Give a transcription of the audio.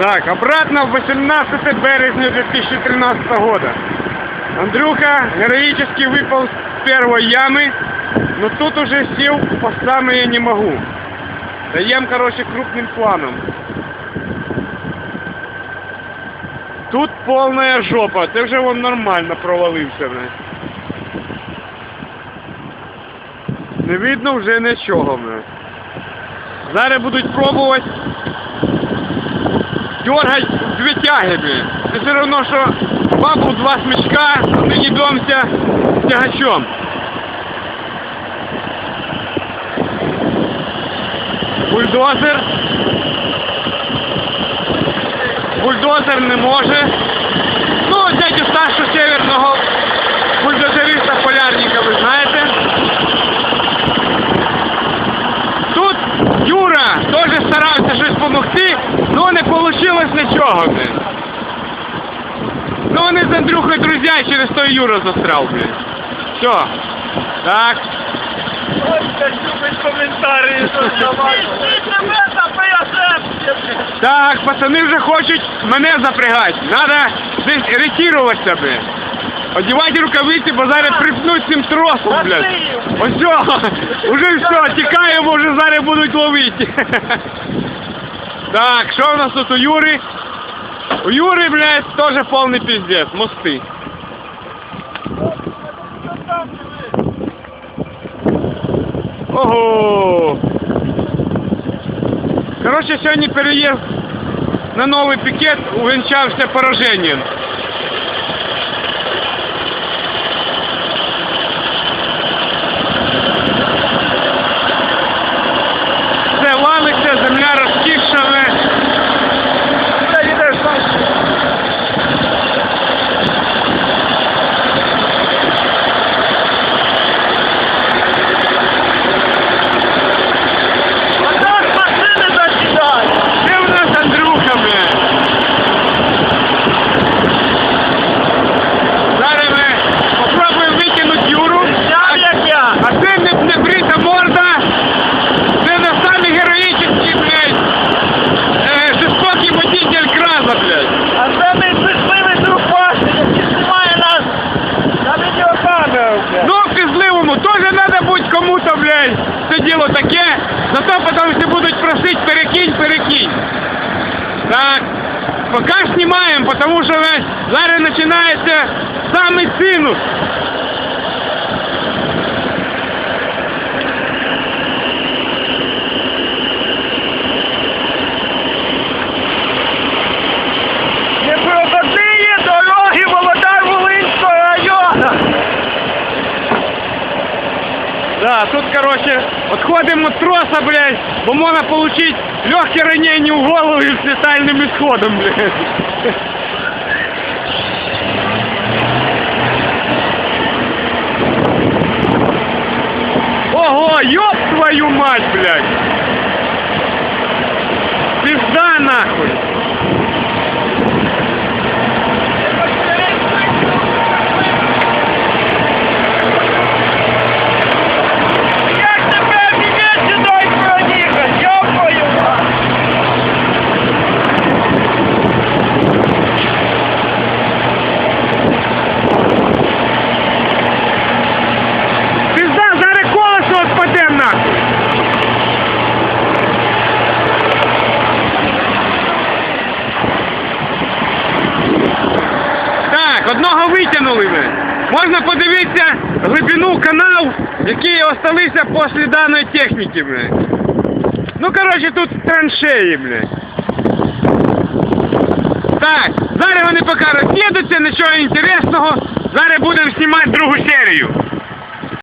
Так, обратно в 18 березня 2013 года. Андрюха героически выпал с первой ямы, но тут уже сел по самое не могу. Даем, короче, крупным планом. Тут повна жопа, це вже він нормально провалився. бля. Не видно вже нічого. бля. Зараз будуть пробувати дергать блін. Це все одно, що бабу два смычка, ми їдемося з тягачом. Бульдозер. Бульдозер не може. Вийшло нічого, блін. Ну вони з Андрюхою друзі, через той Юра застряв, блін. Все. Так. любить коментарі тебе Так, пацани вже хочуть мене запрягати. Надо десь ретіруватися, блін. Одівати рукавиці, бо зараз припнуть цим тросом, блядь. Ось все, уже все, тікаємо, вже зараз будуть ловити. Так, що у нас тут у Юри? У Юри, блядь, теж повний пиздец, мости. Ого! Коротше, сьогодні переїзд на новий пікет увінчався пораженням. Кому-то, це діло таке. Зато потім всі будуть просити перекинь, перекинь. Так, поки знімаємо, тому що зараз починається самий синус. Да, тут, короче, отходим от троса, блядь, бо можна получить легке ранение в голову и с летальным исходом, блядь. Ого, ёб твою мать, блядь! Пизда нахуй! Витягнули ви. Можна подивитися глибину канал, які залишилися після даної техніки, блядь. Ну, коротше, тут траншеї, блядь. Так, зараз вони поки роз'їдуться, нічого інтересного. Зараз будемо знімати другу серію.